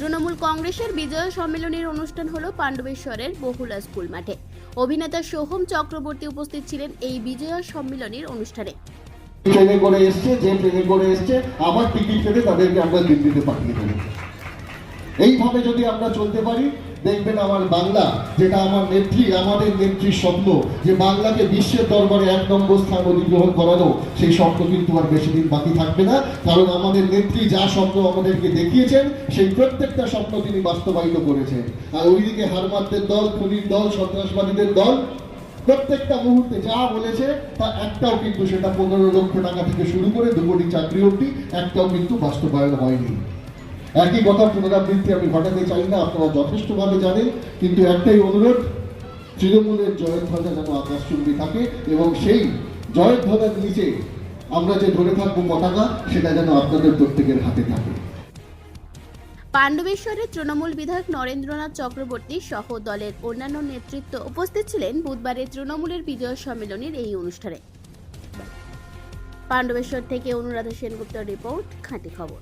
তৃণমূল কংগ্রেসের বিজয় সম্মেলনের অনুষ্ঠান হলো পাণ্ডবেশ্বরের বহুলা স্কুল মাঠে। অভিনেতা সোহম চক্রবর্তী উপস্থিত ছিলেন এই বিজয়া সম্মেলনের অনুষ্ঠানে। ট্রেনে করে এসছে, যে ট্রেনে করে এসছে, আবার টিকিট কেটে তাদেরকে আমরা দিল্লিতে পাঠিয়ে দেবো। এইভাবে যদি আমরা চলতে পারি দেখবেন আমার বাংলা, যেটা আমার নেত্রী, আমাদের নেত্রীর স্বপ্ন, যে বাংলাকে বিশ্বের দরবারে এক নম্বর স্থান অধিগ্রহণ করানো, সেই স্বপ্ন কিন্তু আর বেশি দিন বাকি থাকবে না। কারণ আমাদের নেত্রী যা স্বপ্ন আমাদেরকে দেখিয়েছেন, সেই প্রত্যেকটা স্বপ্ন তিনি বাস্তবায়িত করেছেন। আর ওইদিকে হারমাতদের দল, খুনির দল, সন্ত্রাসবাদীদের দল, প্রত্যেকটা মুহূর্তে যা বলেছে, তা একটাও কিন্তু সেটা পনেরো লক্ষ টাকা থেকে শুরু করে দু কোটি চাকরি অবধি, একটাও কিন্তু বাস্তবায়ন হয়নি। একই কথা পুনরাবৃত্তি আমি ঘটাতে চাই না, আপনারা যথেষ্টভাবে জানেন, কিন্তু একটাই অনুরোধ, তৃণমূলের জয়ধ্বজা যেন আকাশচুম্বী থাকে এবং সেই জয়ধ্বজার নিচে আমরা যে ধরে থাকব পতাকা, সেটা যেন আপনাদের প্রত্যেকের হাতে থাকে। পাণ্ডবেশ্বরের তৃণমূল বিধায়ক নরেন্দ্রনাথ চক্রবর্তী সহ দলের অন্যান্য নেতৃত্ব উপস্থিত ছিলেন বুধবারের তৃণমূলের বিজয় সম্মেলনের এই অনুষ্ঠানে। পাণ্ডবেশ্বর থেকে অনুরাধা সেনগুপ্তের রিপোর্ট, খাঁটি খবর।